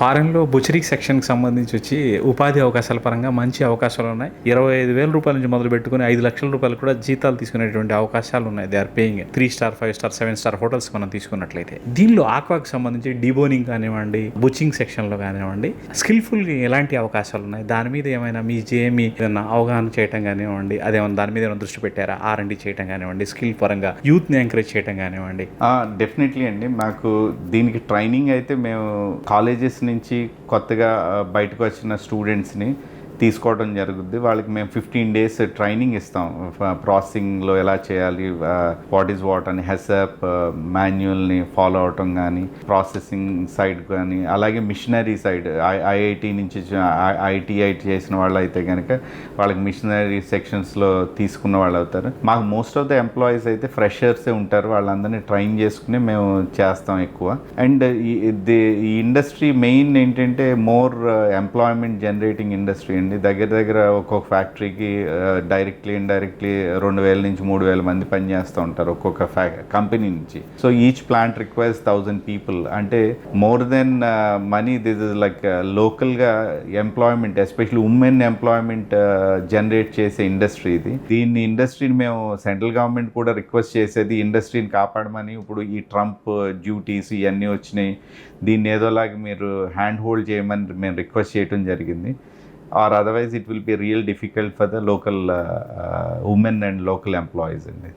ఫారెన్లో బుచరీ సెక్షన్కి సంబంధించి వచ్చి ఉపాధి అవకాశాల పరంగా మంచి అవకాశాలు ఉన్నాయి. ఇరవై ఐదు వేల రూపాయల నుంచి మొదలు పెట్టుకుని ఐదు లక్షల రూపాయలు కూడా జీతాలు తీసుకునేటువంటి అవకాశాలు ఉన్నాయి. They are paying three star five star seven star hotels మనం తీసుకున్నట్లయితే. దీనిలో ఆక్వాకి సంబంధించి డిబోనింగ్ కానివ్వండి బుచింగ్ సెక్షన్లో కానివ్వండి స్కిల్ఫుల్ ఎలాంటి అవకాశాలు ఉన్నాయి? దాని మీద ఏమైనా మీ జేమి ఏదైనా అవగాహన చేయటం కానివ్వండి అదేమన్నా దాని మీద ఏమైనా దృష్టి పెట్టారా? ఆర్ అండి చేయటం కానివ్వండి స్కిల్ పరంగా యూత్ని ఎంకరేజ్ చేయటం కానివ్వండి. డెఫినెట్లీ అండి. మాకు దీనికి ట్రైనింగ్ అయితే మేము కాలేజెస్ నుంచి కొత్తగా బయటకు వచ్చిన స్టూడెంట్స్ని తీసుకోవడం జరుగుద్ది. వాళ్ళకి మేము ఫిఫ్టీన్ డేస్ ట్రైనింగ్ ఇస్తాం. ప్రాసెసింగ్లో ఎలా చేయాలి వాట్ ఈస్ వాట్ అని హెసప్ మాన్యువల్ని ఫాలో అవటం కానీ ప్రాసెసింగ్ సైడ్ కానీ అలాగే మిషనరీ సైడ్ ఐఐటి నుంచి ఐటీఐ చేసిన వాళ్ళు అయితే కనుక వాళ్ళకి మిషనరీ సెక్షన్స్లో తీసుకున్న వాళ్ళు అవుతారు. మాకు మోస్ట్ ఆఫ్ ద ఎంప్లాయీస్ అయితే ఫ్రెషర్సే ఉంటారు. వాళ్ళందరినీ ట్రైన్ చేసుకుని మేము చేస్తాం ఎక్కువ. అండ్ ఈ ఇండస్ట్రీ మెయిన్ ఏంటంటే మోర్ ఎంప్లాయ్మెంట్ జనరేటింగ్ ఇండస్ట్రీ అండి. దగ్గర దగ్గర ఒక్కొక్క ఫ్యాక్టరీకి డైరెక్ట్లీ ఇండైరెక్ట్లీ రెండు వేల నుంచి మూడు వేల మంది పనిచేస్తూ ఉంటారు ఒక్కొక్క ఫ్యా కంపెనీ నుంచి. So each plant requires thousand people అంటే more than money this is like లోకల్గా employment especially women employment generate చేసే ఇండస్ట్రీ ఇది. దీన్ని ఇండస్ట్రీని మేము సెంట్రల్ గవర్నమెంట్ కూడా రిక్వెస్ట్ చేసేది ఇండస్ట్రీని కాపాడమని. ఇప్పుడు ఈ ట్రంప్ డ్యూటీస్ ఇవన్నీ వచ్చినాయి. దీన్ని ఏదోలాగా మీరు హ్యాండ్ హోల్డ్ చేయమని మేము రిక్వెస్ట్ చేయడం జరిగింది. or otherwise it will be real difficult for the local uh, uh women and local employees in it.